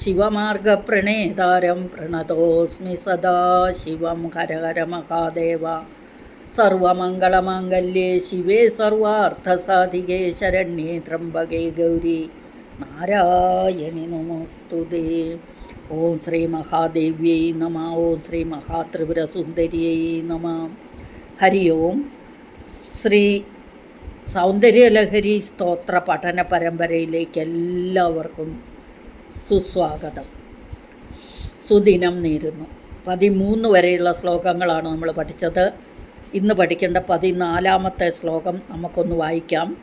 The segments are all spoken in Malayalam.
ശിവമാർഗപ്രണേതാരം പ്രണതോസ്മി സദാ ശിവം ഹര ഹര മഹാദേവ. സർവമംഗളമാംഗല്യേ ശിവേ സർവാർത്ഥസാധികേ ശരണ്യേ ത്രംബകേ ഗൗരി. നാരായണി നമോസ്തുതേ ഓം ശ്രീ മഹാദേവ്യൈ നമ. ഓം ശ്രീ മഹാത്രിപുരസുന്ദരിയൈ നമ. ഹരി ഓം. ശ്രീ സൗന്ദര്യലഹരി സ്തോത്ര പഠന പരമ്പരയിലേക്ക് എല്ലാവർക്കും സുസ്വാഗതം. സുദിനം നേരുന്നു. പതിമൂന്ന് വരെയുള്ള ശ്ലോകങ്ങളാണ് നമ്മൾ പഠിച്ചത്. ഇന്ന് പഠിക്കേണ്ട പതിനാലാമത്തെ ശ്ലോകം നമുക്കൊന്ന് വായിക്കാം.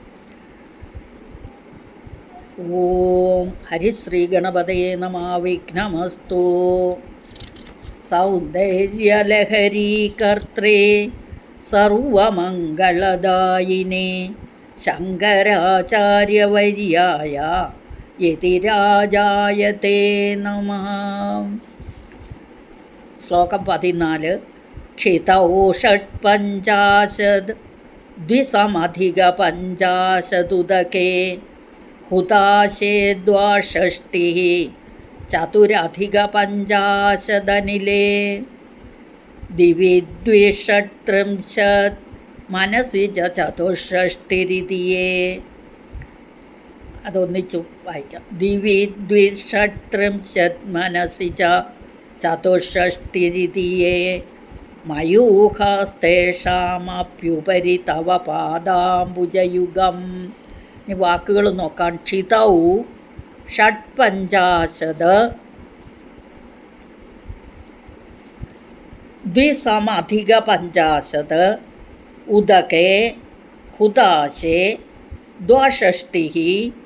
ഓം ഹരിശ്രീ ഗണപതയെ നമാ വിഘ്നമസ്തു സൗന്ദര്യലഹരീ കർത്രേ സർവമംഗളദായിനെ. ശങ്കരാചാര്യവര്യായ യതിരാജായത്തെ നമ. ശ്ലോകം പതിനാല്. ക്ഷിതൗ ഷട്പഞ്ചാശത് ദ്വിസമധിക പഞ്ചാശതുദകേ ഹുതാശേ ദ്വാഷഷ്ടി ചതുരധിക പഞ്ചാശതനിലേ ദിവി ദ്വിഷട്രിംശത് മനസ്സി ചതുഷ്ടിരിതിയേ അതൊന്നിച്ചു വായിക്കാം. ദിവി ദ്വിഷട്രിംശത് മനസ്സി ച ചതുഷ്ഷഷ്ടിരിതിയേ മയൂഖാസ്തേഷാമപ്യുപരി തവ പാദാംബുജയുഗം. ഇനി വാക്കുകൾ നോക്കാം. ക്ഷിതൗ ദ്വിസമധിക പഞ്ചാശത് ഉദകേ उदके ദ്വാഷഷ്ടി ചതുരധിക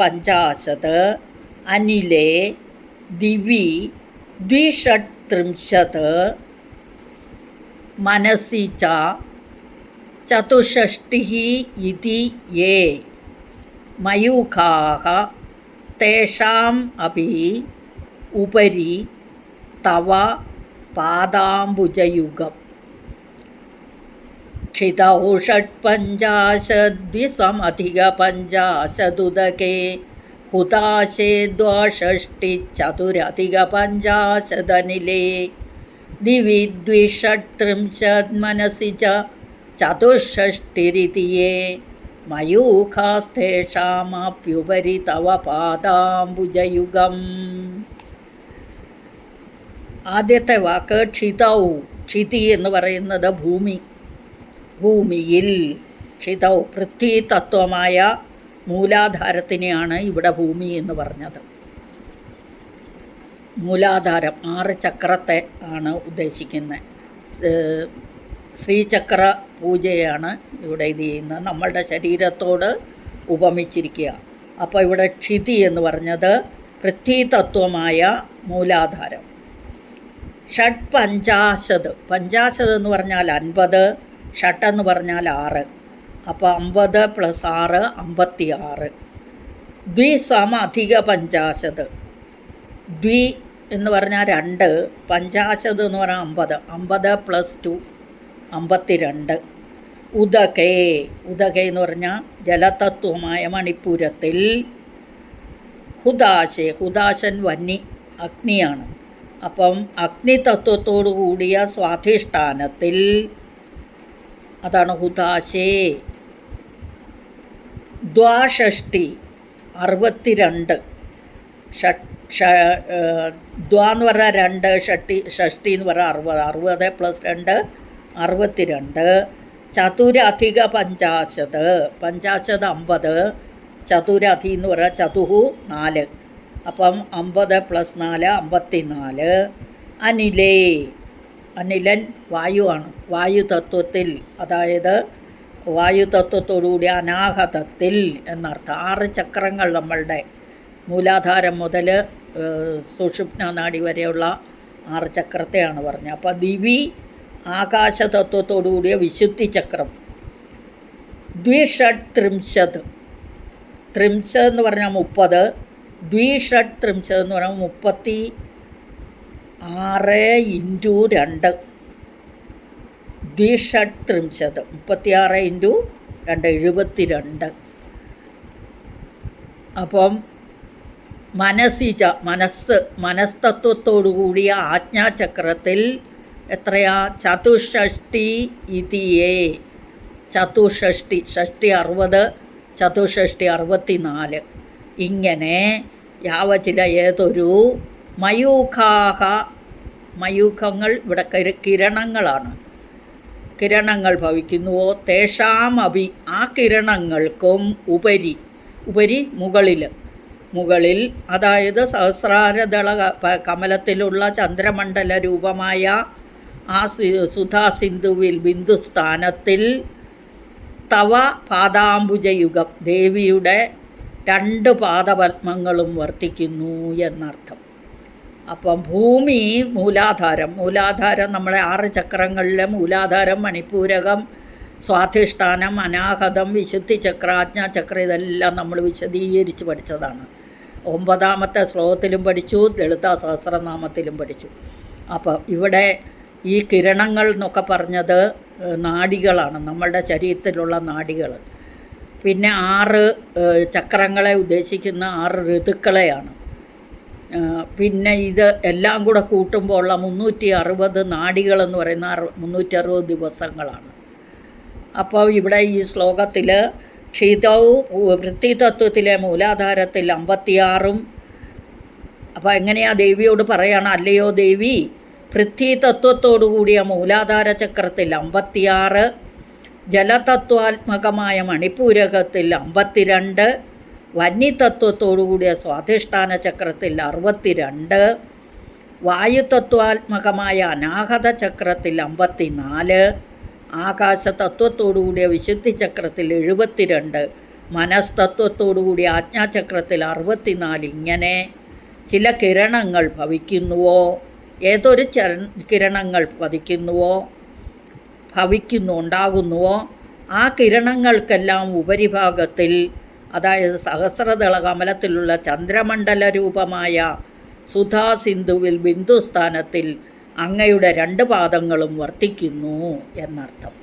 പഞ്ചാശത് അനിലേ ദിവി ദ്വിഷട്രിംശത് മനസി ച ചതുഷ്ഷഷ്ടി ഇതി യേ മയൂഖാः തേഷാം അപി ഉപരി തവ പാദാംബുജയുഗം. ക്ഷിതൗ षट्पञ्चाशद्विसमधिकपञ्चाशदुदके हुताशे द्वाषष्टिचतुरधिकपञ्चाशदनिले दिवि द्विषट्त्रिंशन्मनसि च चतुष्षष्टिरिति ये മയൂഖാസ്തേഷാമപ്യുപരി തവ പാദാംബുജയുഗം ആദ്യത്തെ വാക്ക് ക്ഷിതൗ ക്ഷിതി എന്ന് പറയുന്നത് ഭൂമി ഭൂമിയിൽ ക്ഷിതൗ പൃഥ്വി തത്വമായ മൂലാധാരത്തിനെയാണ് ഇവിടെ ഭൂമി എന്ന് പറഞ്ഞത്. മൂലാധാരം ആറ് ചക്രത്തെ ആണ് ഉദ്ദേശിക്കുന്നത് ശ്രീചക്ര പൂജയാണ് ഇവിടെ ഇത് ചെയ്യുന്നത്. നമ്മളുടെ ശരീരത്തോട് ഉപമിച്ചിരിക്കുക. അപ്പോൾ ഇവിടെ ക്ഷിതി എന്ന് പറഞ്ഞത് പൃഥ്വി തത്വമായ മൂലാധാരം. ഷഡ് പഞ്ചാശത് പഞ്ചാശത് എന്ന് പറഞ്ഞാൽ അൻപത് ഷട്ട് എന്ന് പറഞ്ഞാൽ ആറ്. അപ്പോൾ അമ്പത് പ്ലസ് ആറ് അമ്പത്തി ആറ് ദ്വി സമ അധിക പഞ്ചാശത്. ദ്വി എന്ന് പറഞ്ഞാൽ രണ്ട് പഞ്ചാശത് എന്ന് പറഞ്ഞാൽ അമ്പത്. അമ്പത് പ്ലസ് ടു അമ്പത്തി രണ്ട് ഉദകേ ഉദകേ എന്ന് പറഞ്ഞാൽ ജലതത്വമായ മണിപ്പൂരത്തിൽ ഹുദാശെ ഹുദാശൻ വന്നി അഗ്നിയാണ്. അപ്പം അഗ്നിതത്വത്തോടു കൂടിയ സ്വാധിഷ്ഠാനത്തിൽ അതാണ് ഹുദാശേ. ദ്വാഷഷ്ടി അറുപത്തിരണ്ട്. ദ്വാ എന്ന് പറഞ്ഞാൽ രണ്ട് ഷട്ടി ഷഷ്ടി എന്ന് പറഞ്ഞാൽ അറുപത്. അറുപത് പ്ലസ് രണ്ട് അറുപത്തിരണ്ട്. ചതുരധിക പഞ്ചാശത്. പഞ്ചാശത് അമ്പത്. ചതുരധി എന്ന് പറഞ്ഞാൽ ചതുഹു നാല്. അപ്പം അമ്പത് പ്ലസ് നാല് അമ്പത്തി നാല് അനിലേ. അനിലൻ വായുവാണ്. വായു തത്വത്തിൽ അതായത് വായു തത്വത്തോടുകൂടി അനാഹതത്തിൽ എന്നർത്ഥം. ആറ് ചക്രങ്ങൾ നമ്മളുടെ മൂലാധാരം മുതൽ സുഷുപ്ന നാഡി വരെയുള്ള ആറ് ചക്രത്തെയാണ് പറഞ്ഞത്. അപ്പോൾ ദിവി ആകാശതത്വത്തോടുകൂടിയ വിശുദ്ധി ചക്രം. ദ്വിഷഡ് ത്രിംശത് ത്രിംശത് എന്ന് പറഞ്ഞാൽ മുപ്പത്. ദ്വിഷഡ് ത്രിംശത് എന്ന് പറഞ്ഞാൽ മുപ്പത്തി ആറ് ഇന്റു രണ്ട്. ദ്വിഷട്രിംശത് മുപ്പത്തി മുപ്പത്തിയാറ് ഇന്റു രണ്ട് എഴുപത്തി രണ്ട് അപ്പം മനസ്സിച്ച മനസ്സ് മനസ്തത്വത്തോടു കൂടിയ ആജ്ഞാചക്രത്തിൽ എത്രയാ? ചതുഷ്ഷഷ്ടി ഇതിയേ. ചതുഷ്ഷഷ്ടി ഷഷ്ടി അറുപത് ചതുഷ്ഷഷ്ടി അറുപത്തി നാല് ഇങ്ങനെ യാവചില ഏതൊരു മയൂഖാഹ മയൂഖങ്ങൾ ഇവിടെ കരു കിരണങ്ങളാണ്. കിരണങ്ങൾ ഭവിക്കുന്നുവോ? തേഷാം അഭി ആ കിരണങ്ങൾക്കും ഉപരി ഉപരി മുകളിൽ മുകളിൽ അതായത് സഹസ്രാരദള കമലത്തിലുള്ള ചന്ദ്രമണ്ഡല രൂപമായ ആ സുധാസിന്ധുവിൽ ബിന്ദുസ്ഥാനത്തിൽ തവ പാദാംബുജയുഗം ദേവിയുടെ രണ്ട് പാദപത്മങ്ങളും വർത്തിക്കുന്നു എന്നർത്ഥം. അപ്പം ഭൂമി മൂലാധാരം. മൂലാധാരം നമ്മളെ ആറ് ചക്രങ്ങളിലെ മൂലാധാരം മണിപ്പൂരകം സ്വാധിഷ്ഠാനം അനാഹതം വിശുദ്ധി ചക്രാജ്ഞ ചക്ര ഇതെല്ലാം നമ്മൾ വിശദീകരിച്ച് പഠിച്ചതാണ്. ഒമ്പതാമത്തെ ശ്ലോകത്തിലും പഠിച്ചു ലളിതാ സഹസ്രനാമത്തിലും പഠിച്ചു. അപ്പോൾ ഇവിടെ ഈ കിരണങ്ങൾ എന്നൊക്കെ പറഞ്ഞത് നാടികളാണ് നമ്മളുടെ ശരീരത്തിലുള്ള നാടികൾ. പിന്നെ ആറ് ചക്രങ്ങളെ ഉദ്ദേശിക്കുന്ന ആറ് ഋതുക്കളെയാണ്. പിന്നെ ഇത് എല്ലാം കൂടെ കൂട്ടുമ്പോൾ ഉള്ള മുന്നൂറ്റി അറുപത് നാടികളെന്ന് പറയുന്ന അറു മുന്നൂറ്റി അറുപത് ദിവസങ്ങളാണ്. അപ്പോൾ ഇവിടെ ഈ ശ്ലോകത്തിൽ ക്ഷിതവും വൃത്തിതത്വത്തിലെ മൂലാധാരത്തിൽ അമ്പത്തിയാറും. അപ്പോൾ എങ്ങനെയാ ദേവിയോട് പറയണം അല്ലയോ ദേവി പൃഥ്വി തത്വത്തോടു കൂടിയ മൂലാധാര ചക്രത്തിൽ അമ്പത്തിയാറ് ജലതത്വാത്മകമായ മണിപ്പൂരകത്തിൽ അമ്പത്തിരണ്ട് വന്യതത്വത്തോടു കൂടിയ സ്വാധിഷ്ഠാന ചക്രത്തിൽ അറുപത്തിരണ്ട് വായുതത്വാത്മകമായ അനാഹത ചക്രത്തിൽ അമ്പത്തിനാല് ആകാശ തത്വത്തോടുകൂടിയ വിശുദ്ധി ചക്രത്തിൽ എഴുപത്തിരണ്ട് മനസ്തത്വത്തോടു കൂടിയ ആജ്ഞാചക്രത്തിൽ അറുപത്തിനാല് ഇങ്ങനെ ചില കിരണങ്ങൾ ഭവിക്കുന്നുവോ? ഏതൊരു ചര കിരണങ്ങൾ പതിക്കുന്നുവോ? ഭവിക്കുന്നുണ്ടാകുന്നുവോ? ആ കിരണങ്ങൾക്കെല്ലാം ഉപരിഭാഗത്തിൽ അതായത് സഹസ്രദള കമലത്തിലുള്ള ചന്ദ്രമണ്ഡല രൂപമായ സുധാസിന്ധുവിൽ ബിന്ദുസ്ഥാനത്തിൽ അങ്ങയുടെ രണ്ട് പാദങ്ങളും വർത്തിക്കുന്നു എന്നർത്ഥം.